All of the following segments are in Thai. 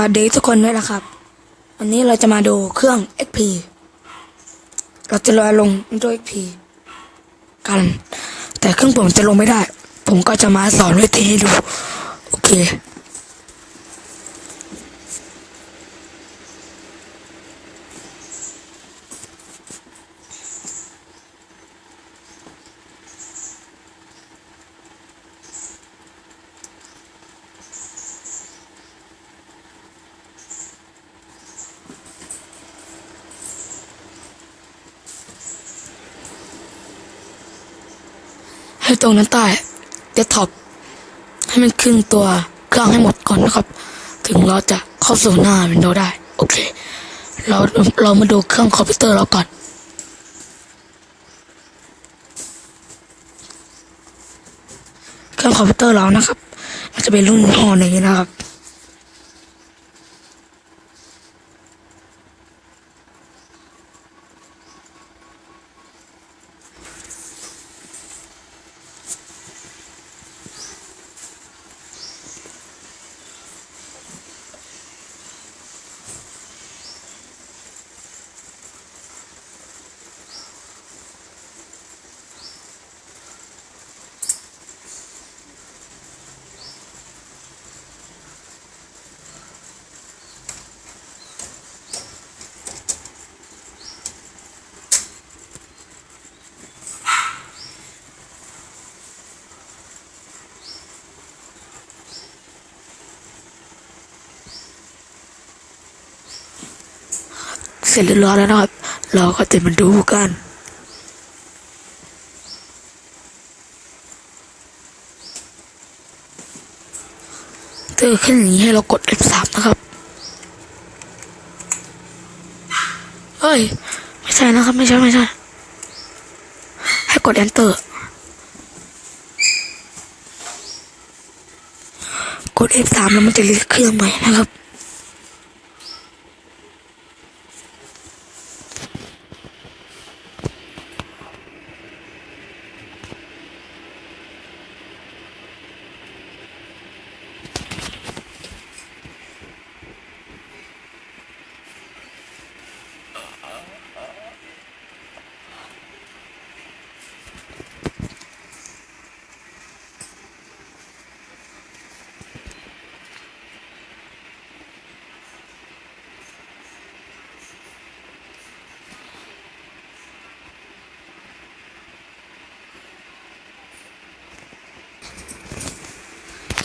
วัสดีทุกคนด้วยนะครับ วันนี้เราจะมาดูเครื่อง XP เราจะลอยลงด้วย XP กัน แต่เครื่องผมจะลงไม่ได้ ผมก็จะมาสอนวิธีให้ดู โอเค ให้ตรงนั้นใต้เดสก์ท็อปให้มันขึ้นตัวเครื่องให้หมดก่อนนะครับ ถึงเราจะเข้าสู่หน้า Windows ได้ โอเค เราเรามาดูเครื่องคอมพิวเตอร์เราก่อนเครื่องคอมพิวเตอร์เรานะครับ มันจะเป็นรุ่นห่อนี้นะครับ ร็จเรียบร้อยแล้วนะครับ เราก็จะมาดูกันเจอขึ้นอย่างนี้ให้เรากด F3 นะครับเฮ้ย ไม่ใช่นะครับ ไม่ใช่ไม่ใช่ ให้กด Enter กด F3 แล้วมันจะเรียกเครื่องใหม่นะครับ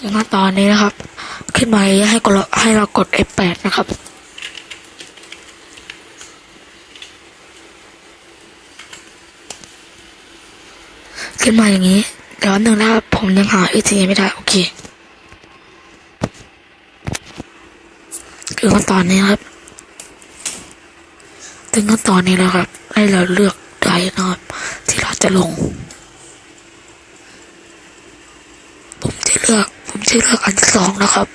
อย่างนั้นตอนนี้นะครับ ขึ้นมาให้กดให้เรากด F8 นะครับขึ้นมาอย่างนี้เดี๋ยวหนึ่งนะครับผมยังหาวิธีไม่ได้ โอเคคือขั้นตอนนี้ครับ ถึงขั้นตอนนี้แล้วครับ ให้เราเลือกไดรฟ์นะครับ ที่เราจะลง ผมจะเลื อกผมจะเลือกอันสองนะครับ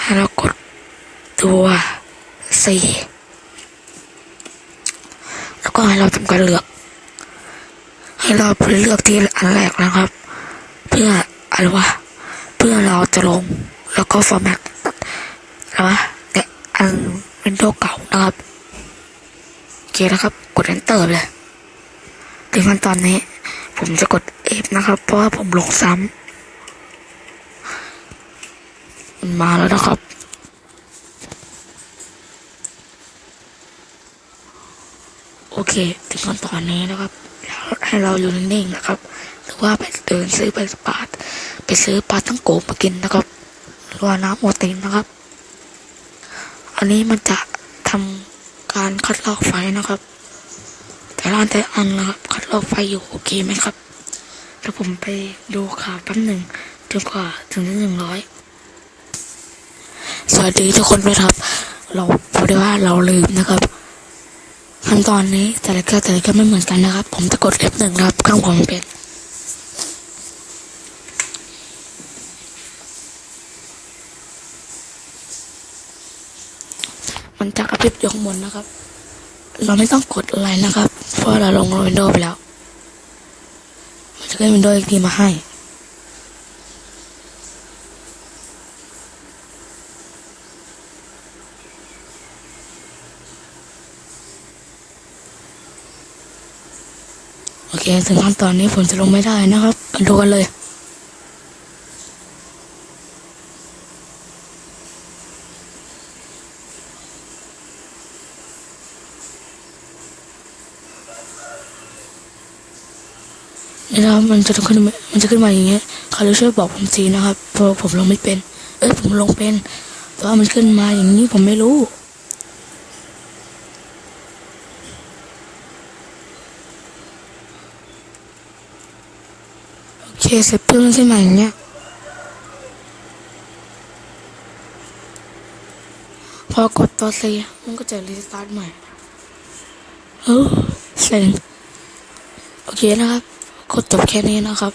ให้เรากดตัวสี่แล้วก็ให้เราทำการเลือก ให้เราไปเลือกที่อันแรกนะครับ เพื่ออะไรวะเพื่อเราจะลงแล้วก็ฟอร์แมตอะวะเนี่ยอันวินโดเก่านะครับโอเคนะครับ กด enter เลยถึงขั้นตอนนี้ ผมจะกด F นะครับ เพราะว่าผมลงซ้ำมันมาแล้วนะครับ โอเค ถึงขั้นตอนนี้นะครับแล้วให้เราอยู่นิ่งๆนะครับ หรือว่าไปเดินซื้อไปปาดไปซื้อปลาตั้งโกมากินนะครับหรือว่าน้ำโมตินนะครับ อันนี้มันจะทำการคัดลอกไฟนะครับ แต่ร้านแต่อันนะครับ คัดลอไฟอยู่โอเคไหมครับเดี๋ยวผมไปดูข่าวแป๊บหนึ่งจนกว่าถึงหนึ่งร้อยสวัสดีทุกคนด้วยครับ เราพอดีว่าเราลืมนะครับขั้นตอนนี้แต่ละเครื่องแต่ละเครื่องไม่เหมือนกันนะครับ ผมจะกด F1 นะครับเครื่องผมเป็นมันจะกระพริบอยข้างบนนะครับ เราไม่ต้องกดอะไรนะครับ เพราะเราลงวินโดว์ไปแล้ว มันจะเล่นวินโดว์ทีมาให้ โอเค ถึงขั้นตอนนี้ผมจะลงไม่ได้นะครับดูกันเลย นี่นะครับมันจะขึ้นมันจะขึ้นมาอย่างเงี้ยใครรู้ช่วยบอกผมทีนะครับเพราะผมลงไม่เป็น เอ้ยผมลงเป็น แต่ว่ามันขึ้นมาอย่างนี้ผมไม่รู้โอเคเสร็จปุ๊บมันขึ้นมาอย่างเงี้ยพอกดตัวซีมันก็จะรีสตาร์ทใหม่เออเซ็งโอเคนะครับ ก็จบแค่นี้นะครับ